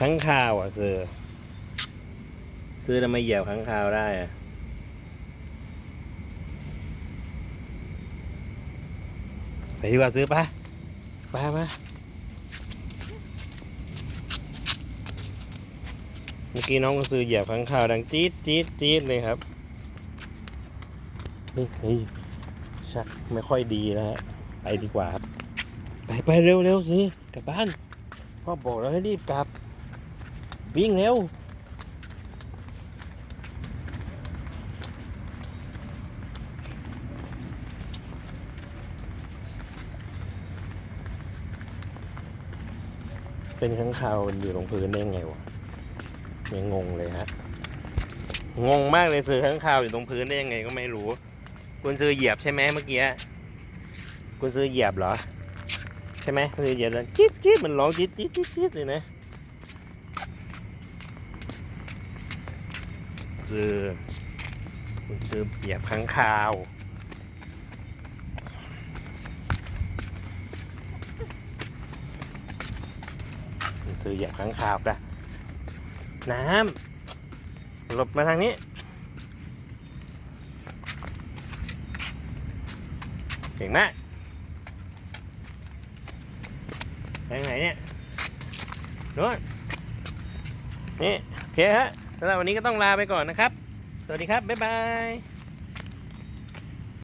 ข้างคาวอะซื้อซื้อทำไมเหยียบข้างคาวได้อะไปดีกว่าซื้อปะไปมาเมื่อกี้น้องก็ซื้อเหยียบข้างคาวดังจี๊ดจี๊ดจี๊ดเลยครับเฮ้ยเฮ้ยชักไม่ค่อยดีแล้วฮะไปดีกว่าครับไปไปเร็วเร็วซื้อกลับบ้านพ่อบอกแล้วให้รีบกลับ วิ่งเร็วเป็นข้างคาวอยู่ตรงพื้นได้ไงวะยังงงเลยฮะงงมากเลยซื้อข้างคาวอยู่ตรงพื้นได้ยังไงก็ไม่รู้ คุณซื้อเหยียบใช่ไหมเมื่อกี้คุณซื้อเหยียบเหรอ ใช่ไหมซื้อเหยียบแล้วจี๊ดจี๊ดมันร้องจี๊ดจี๊ดจี๊ดจี๊ดเลยนะ คือคุณซื้อเหยียบข้างคาวคุณซื้อเหยียบข้างคาวนะน้ำหลบมาทางนี้เก่งมากไปทางไหนเนี่ยนู้นนี่โอเคฮะ สำหรับวันนี้ก็ต้องลาไปก่อนนะครับ สวัสดีครับ บ๊ายบาย